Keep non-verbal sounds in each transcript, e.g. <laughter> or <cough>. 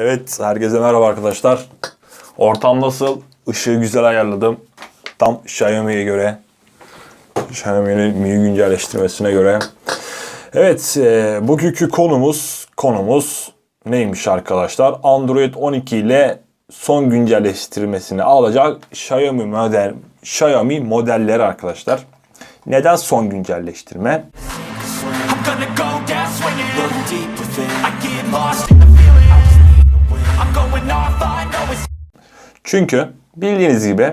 Evet, herkese merhaba arkadaşlar. Ortam nasıl? Işığı güzel ayarladım. Tam Xiaomi'ye göre. Xiaomi'nin Mi güncelleştirmesine göre. Evet, e, bugünkü konumuz konumuz neymiş arkadaşlar? Android 12 ile son güncelleştirmesini alacak Xiaomi model Xiaomi modelleri arkadaşlar. Neden son güncelleştirme? I'm gonna go down Çünkü bildiğiniz gibi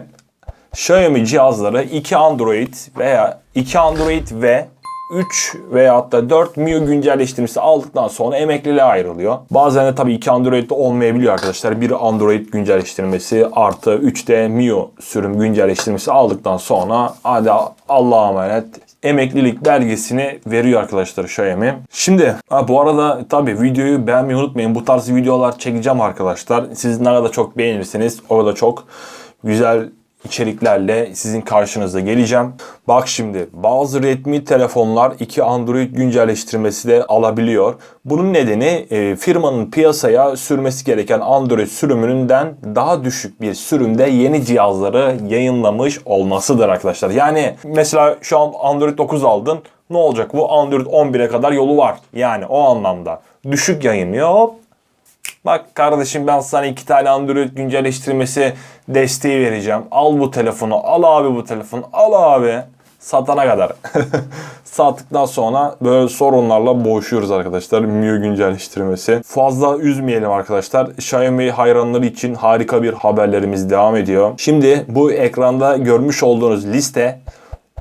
Xiaomi cihazları 2 Android veya 2 Android ve 3 veya hatta 4 MIUI güncelleştirmesi aldıktan sonra emekliliğe ayrılıyor. Bazen de tabii 2 Android de olmayabiliyor arkadaşlar. Bir Android güncelleştirmesi artı 3 de MIUI sürüm güncelleştirmesi aldıktan sonra hadi Allah'a emanet emeklilik belgesini veriyor arkadaşlar Xiaomi. Şimdi ha, bu arada tabii videoyu beğenmeyi unutmayın. Bu tarz videolar çekeceğim arkadaşlar. Siz ne kadar çok beğenirseniz o kadar çok güzel içeriklerle sizin karşınıza geleceğim. Bak şimdi bazı Redmi telefonlar iki Android güncelleştirmesi de alabiliyor. Bunun nedeni e, firmanın piyasaya sürmesi gereken Android sürümünden daha düşük bir sürümde yeni cihazları yayınlamış olmasıdır arkadaşlar. Yani mesela şu an Android 9 aldın. Ne olacak bu Android 11'e kadar yolu var. Yani o anlamda düşük yayınlıyor. Bak kardeşim ben sana iki tane Android güncelleştirmesi desteği vereceğim. Al bu telefonu, al abi bu telefonu, al abi. Satana kadar. <laughs> Sattıktan sonra böyle sorunlarla boğuşuyoruz arkadaşlar. MIUI güncelleştirmesi. Fazla üzmeyelim arkadaşlar. Xiaomi hayranları için harika bir haberlerimiz devam ediyor. Şimdi bu ekranda görmüş olduğunuz liste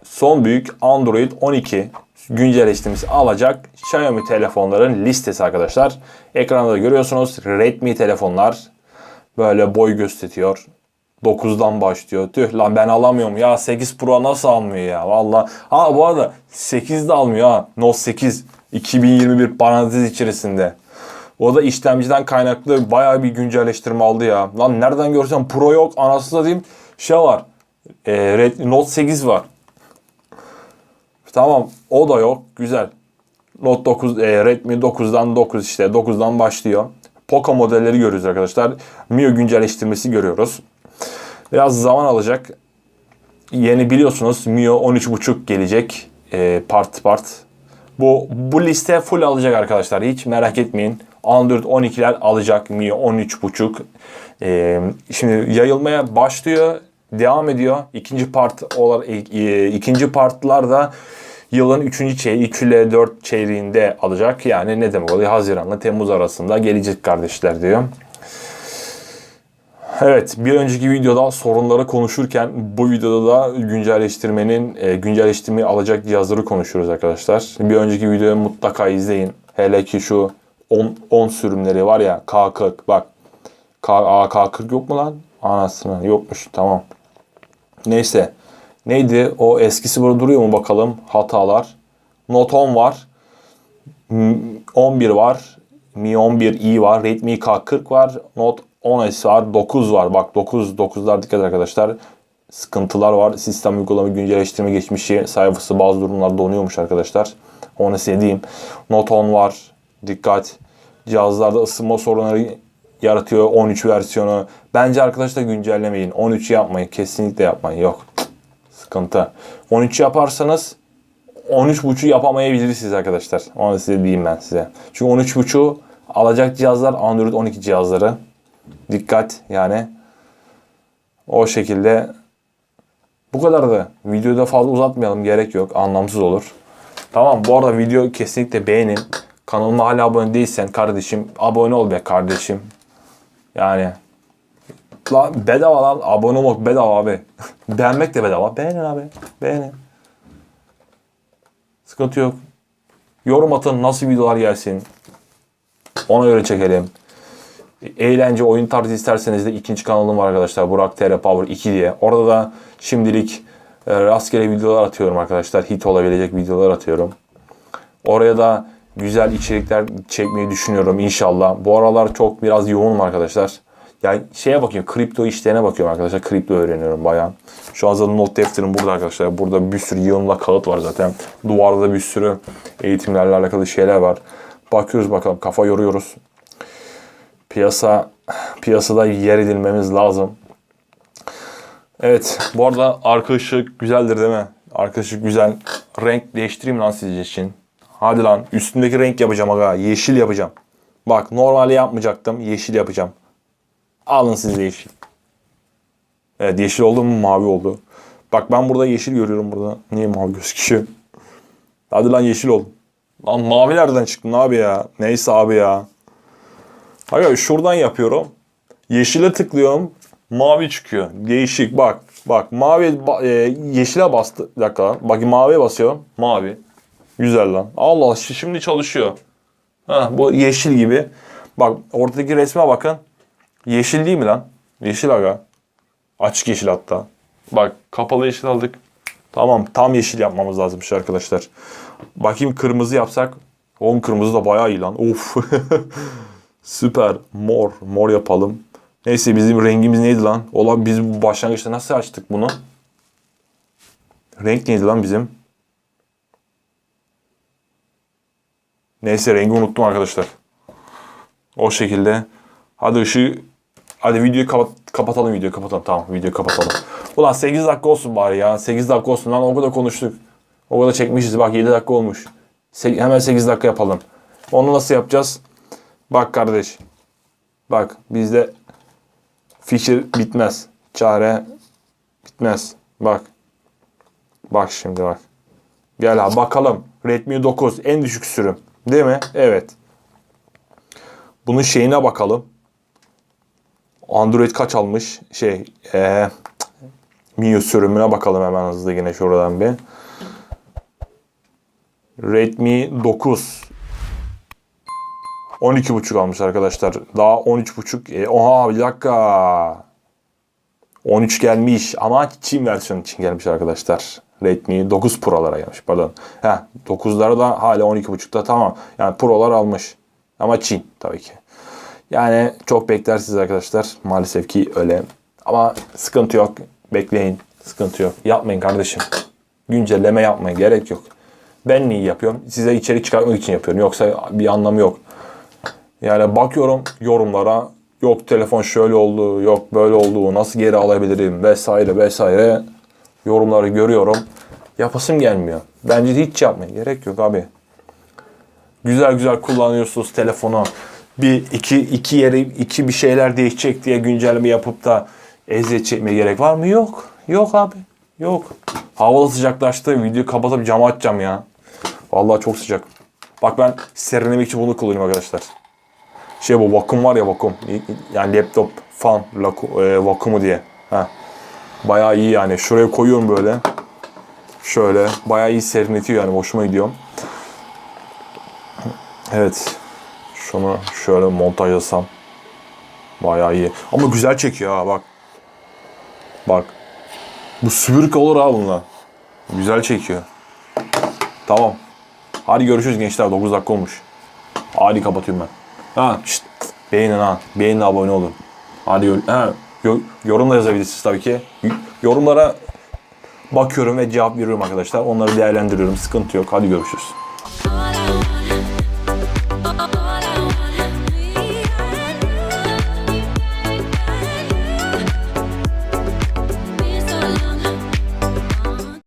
son büyük Android 12 güncelleştirmesi alacak Xiaomi telefonların listesi arkadaşlar. Ekranda da görüyorsunuz Redmi telefonlar böyle boy gösteriyor. 9'dan başlıyor. Tüh lan ben alamıyorum ya 8 Pro nasıl almıyor ya valla. Ha bu arada 8 de almıyor ha. Note 8 2021 parantez içerisinde. O da işlemciden kaynaklı bayağı bir güncelleştirme aldı ya. Lan nereden görsem Pro yok anasını diyeyim şey var. E, Red, Note 8 var. Tamam o da yok. Güzel. Note 9, e, Redmi 9'dan 9 işte 9'dan başlıyor. Poco modelleri görüyoruz arkadaşlar. MIUI güncelleştirmesi görüyoruz. Biraz zaman alacak. Yeni biliyorsunuz MIUI 13.5 gelecek. E, part part. Bu, bu liste full alacak arkadaşlar. Hiç merak etmeyin. Android 12'ler alacak MIUI 13.5. E, şimdi yayılmaya başlıyor. Devam ediyor. İkinci part olarak e, ikinci partlar da yılın 3. çeyreği 3 ile 4 çeyreğinde alacak. Yani ne demek oluyor? Haziranla Temmuz arasında gelecek kardeşler diyor. Evet bir önceki videoda sorunları konuşurken bu videoda da güncelleştirmenin e, alacak cihazları konuşuyoruz arkadaşlar. Bir önceki videoyu mutlaka izleyin. Hele ki şu 10, 10 sürümleri var ya K40 bak K, Aa, K40 yok mu lan? Anasını yokmuş tamam. Neyse. Neydi? O eskisi burada duruyor mu bakalım? Hatalar. Note 10 var. M- 11 var. Mi 11i var. Redmi K40 var. Note 10s var. 9 var. Bak 9 9'lar dikkat arkadaşlar. Sıkıntılar var. Sistem uygulama güncelleştirme geçmişi sayfası bazı durumlarda donuyormuş arkadaşlar. Onu size diyeyim. Note 10 var. Dikkat. Cihazlarda ısınma sorunları yaratıyor 13 versiyonu. Bence arkadaşlar güncellemeyin. 13 yapmayın. Kesinlikle yapmayın. Yok. Sıkıntı. 13 yaparsanız 13.5'u yapamayabilirsiniz arkadaşlar. Onu size diyeyim ben size. Çünkü 13.5'u alacak cihazlar Android 12 cihazları. Dikkat yani. O şekilde bu kadar da videoyu da fazla uzatmayalım. Gerek yok. Anlamsız olur. Tamam bu arada video kesinlikle beğenin. Kanalıma hala abone değilsen kardeşim abone ol be kardeşim. Yani Lan bedava lan abone olmak bedava abi. <laughs> Beğenmek de bedava. Beğenin abi. Beğenin. Sıkıntı yok. Yorum atın nasıl videolar gelsin. Ona göre çekelim. Eğlence oyun tarzı isterseniz de ikinci kanalım var arkadaşlar. Burak TR Power 2 diye. Orada da şimdilik e, rastgele videolar atıyorum arkadaşlar. Hit olabilecek videolar atıyorum. Oraya da güzel içerikler çekmeyi düşünüyorum inşallah. Bu aralar çok biraz yoğunum arkadaşlar. Yani şeye bakıyorum, kripto işlerine bakıyorum arkadaşlar. Kripto öğreniyorum bayağı. Şu an zaten not defterim burada arkadaşlar. Burada bir sürü yığınla kağıt var zaten. Duvarda bir sürü eğitimlerle alakalı şeyler var. Bakıyoruz bakalım, kafa yoruyoruz. Piyasa piyasada yer edilmemiz lazım. Evet. Bu arada arka ışık güzeldir değil mi? Arka ışık güzel. Renk değiştireyim lan sizin için. Hadi lan. Üstündeki renk yapacağım aga. Yeşil yapacağım. Bak normalde yapmayacaktım. Yeşil yapacağım. Alın siz yeşil. Evet yeşil oldu mu mavi oldu. Bak ben burada yeşil görüyorum burada. Niye mavi gözüküyor? Hadi lan yeşil ol. Lan mavi nereden çıktı abi ya? Neyse abi ya. Hayır şuradan yapıyorum. Yeşile tıklıyorum. Mavi çıkıyor. Değişik bak. Bak mavi ba- e, yeşile bastı. Bir dakika lan. Bak maviye basıyorum. Mavi. Güzel lan. Allah Allah şi- şimdi çalışıyor. Ha, bu yeşil gibi. Bak ortadaki resme bakın. Yeşil değil mi lan? Yeşil aga. Açık yeşil hatta. Bak kapalı yeşil aldık. Tamam tam yeşil yapmamız lazımmış arkadaşlar. Bakayım kırmızı yapsak. Oğlum kırmızı da bayağı iyi lan. Of. <laughs> Süper. Mor. Mor yapalım. Neyse bizim rengimiz neydi lan? Ola biz bu başlangıçta nasıl açtık bunu? Renk neydi lan bizim? Neyse rengi unuttum arkadaşlar. O şekilde. Hadi ışığı Hadi videoyu kapat, kapatalım videoyu kapatalım. Tamam videoyu kapatalım. Ulan 8 dakika olsun bari ya. 8 dakika olsun lan o kadar konuştuk. O kadar çekmişiz bak 7 dakika olmuş. Se- hemen 8 dakika yapalım. Onu nasıl yapacağız? Bak kardeş. Bak bizde fikir bitmez. Çare bitmez. Bak. Bak şimdi bak. Gel ha bakalım. Redmi 9 en düşük sürüm. Değil mi? Evet. Bunun şeyine bakalım. Android kaç almış? Şey, ee, MIUI sürümüne bakalım hemen hızlı yine şuradan bir. Redmi 9 12.5 almış arkadaşlar. Daha 13.5. E, oha bir dakika. 13 gelmiş ama Çin versiyonu için gelmiş arkadaşlar. Redmi 9 Pro'lara gelmiş pardon. Heh, 9'lara da hala 12.5'ta tamam. Yani Pro'lar almış. Ama Çin tabii ki. Yani çok beklersiniz arkadaşlar. Maalesef ki öyle. Ama sıkıntı yok. Bekleyin. Sıkıntı yok. Yapmayın kardeşim. Güncelleme yapmayın. Gerek yok. Ben niye yapıyorum? Size içerik çıkartmak için yapıyorum. Yoksa bir anlamı yok. Yani bakıyorum yorumlara. Yok telefon şöyle oldu, yok böyle oldu, nasıl geri alabilirim vesaire vesaire. Yorumları görüyorum. Yapasım gelmiyor. Bence hiç yapmayın. Gerek yok abi güzel güzel kullanıyorsunuz telefonu. Bir iki iki yere iki bir şeyler değişecek diye güncelleme yapıp da eziyet çekmeye gerek var mı? Yok. Yok abi. Yok. Havalı sıcaklaştı. Videoyu kapatıp camı açacağım ya. Vallahi çok sıcak. Bak ben serinlemek için bunu kullanıyorum arkadaşlar. Şey bu vakum var ya vakum. Yani laptop fan laku- e, vakumu diye. Ha. Bayağı iyi yani. Şuraya koyuyorum böyle. Şöyle. Bayağı iyi serinletiyor yani. Hoşuma gidiyor. Evet. Şunu şöyle montajlasam. Bayağı iyi. Ama güzel çekiyor ha bak. Bak. Bu sübürük olur ha bununla. Güzel çekiyor. Tamam. Hadi görüşürüz gençler. 9 dakika olmuş. Hadi kapatıyorum ben. Ha şşt. Beğenin ha. Beğenin abone olun. Hadi ha, yo- yorum da yazabilirsiniz tabii ki. Yorumlara bakıyorum ve cevap veriyorum arkadaşlar. Onları değerlendiriyorum. Sıkıntı yok. Hadi görüşürüz.